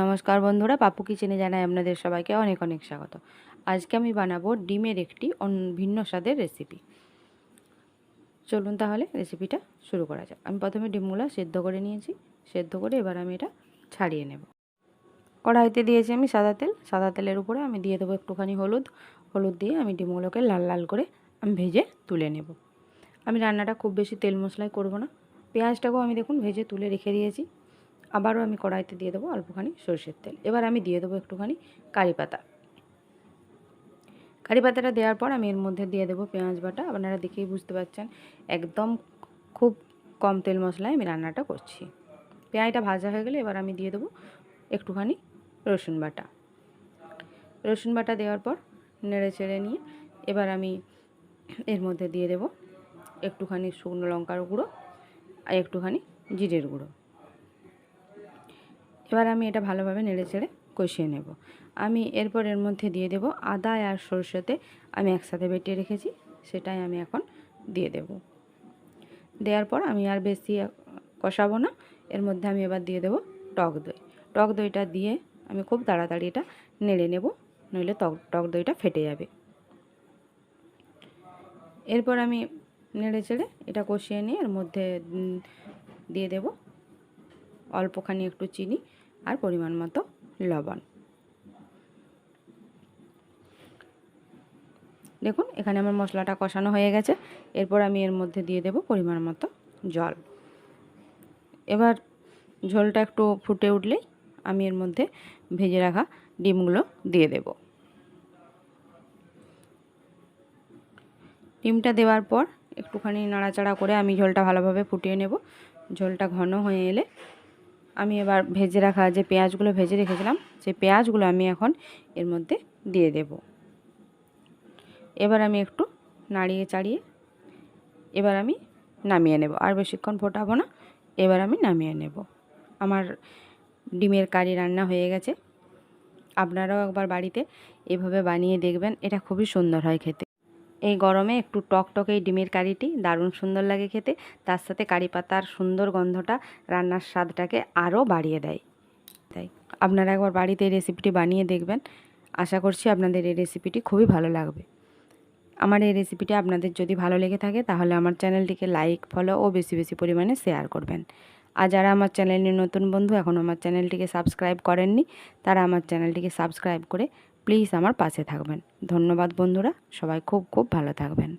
নমস্কার বন্ধুরা, পাপু কিচেনে জানাই আপনাদের সবাইকে অনেক অনেক স্বাগত। আজকে আমি বানাবো ডিমের একটি ভিন্ন স্বাদের রেসিপি চলুন তাহলে রেসিপিটা শুরু করা যাক। আমি প্রথমে ডিমগুলো সেদ্ধ করে নিয়েছি। সেদ্ধ করে এবার আমি এটা ছাড়িয়ে নেব। কড়াইতে দিয়েছি আমি সাদা তেল। সাদা তেলের উপরে আমি দিয়ে দেবো একটুখানি হলুদ। হলুদ দিয়ে আমি ডিমগুলোকে লাল লাল করে আমি ভেজে তুলে নেব। আমি রান্নাটা খুব বেশি তেল মশলায় করব না। পেঁয়াজটাকেও আমি দেখুন ভেজে তুলে রেখে দিয়েছি। আবারও আমি কড়াইতে দিয়ে দেবো অল্পখানি সর্ষের তেল। এবার আমি দিয়ে দেবো একটুখানি কারি পাতা। কারি পাতাটা দেওয়ার পর আমি এর মধ্যে দিয়ে দেবো পেঁয়াজ বাটা। আপনারা দেখেই বুঝতে পারছেন, একদম খুব কম তেল মশলায় আমি রান্নাটা করছি। পেঁয়াজটা ভাজা হয়ে গেলে এবার আমি দিয়ে দেবো একটুখানি রসুন বাটা। রসুন বাটা দেওয়ার পর নেড়ে চেড়ে নিয়ে এবার আমি এর মধ্যে দিয়ে দেবো একটুখানি শুকনো লঙ্কার গুঁড়ো আর একটুখানি জিরের গুঁড়ো। এবার আমি এটা ভালোভাবে নেড়ে চেড়ে কষিয়ে নেব। আমি এরপর এর মধ্যে দিয়ে দেব আদা আর সরষেতে আমি একসাথে বেটে রেখেছি, সেটাই আমি এখন দিয়ে দেব। দেওয়ার পর আমি আর বেশি কষাবো না, এর মধ্যে আমি এবার দিয়ে দেব টক দই। টক দইটা দিয়ে আমি খুব তাড়াতাড়ি এটা নেড়ে নেব, নইলে টক টক দইটা ফেটে যাবে। এরপর আমি নেড়ে চেড়ে এটা কষিয়ে নিয়ে এর মধ্যে দিয়ে দেব অল্পখানি একটু চিনি। আর পরিমাণ মতো লবণ। দেখুন, এখানে আমার মশলাটা কষানো হয়ে গেছে। এরপর আমি এর মধ্যে দিয়ে দেব পরিমাণ মতো জল। এবার ঝোলটা একটু ফুটে উঠলেই আমি এর মধ্যে ভেজে রাখা ডিমগুলো দিয়ে দেব। ডিমটা দেওয়ার পর একটুখানি নাড়াচাড়া করে আমি ঝোলটা ভালোভাবে ফুটিয়ে নেব। ঝোলটা ঘন হয়ে এলে আমি এবার ভেজে রাখা যে পেঁয়াজগুলো ভেজে রেখেছিলাম, সেই পেঁয়াজগুলো আমি এখন এর মধ্যে দিয়ে দেব। এবার আমি একটু নাড়িয়ে চাড়িয়ে এবার আমি নামিয়ে নেব। আর বেশিক্ষণ ফোটাবো না, এবার আমি নামিয়ে নেব। আমার ডিমের কারি রান্না হয়ে গেছে। আপনারাও একবার বাড়িতে এভাবে বানিয়ে দেখবেন, এটা খুবই সুন্দর হয় খেতে। এই গরমে একটু টক টক এই ডিমের কারিটি, দারুণ সুন্দর লাগে খেতে। তার সাথে কারি পাতার সুন্দর গন্ধটা রান্নার স্বাদটাকে আরও বাড়িয়ে দেয়। তাই আপনারা একবার বাড়িতে এই রেসিপিটি বানিয়ে দেখবেন। আশা করছি আপনাদের এই রেসিপিটি খুবই ভালো লাগবে। আমার এই রেসিপিটি আপনাদের যদি ভালো লেগে থাকে, তাহলে আমার চ্যানেলটিকে লাইক ফলো ও বেশি বেশি পরিমাণে শেয়ার করবেন। আর যারা আমার চ্যানেলের নতুন বন্ধু, এখন আমার চ্যানেলটিকে সাবস্ক্রাইব করেননি, তারা আমার চ্যানেলটিকে সাবস্ক্রাইব করে প্লিজ আমার পাশে থাকবেন। ধন্যবাদ বন্ধুরা সবাই খুব খুব ভালো থাকবেন।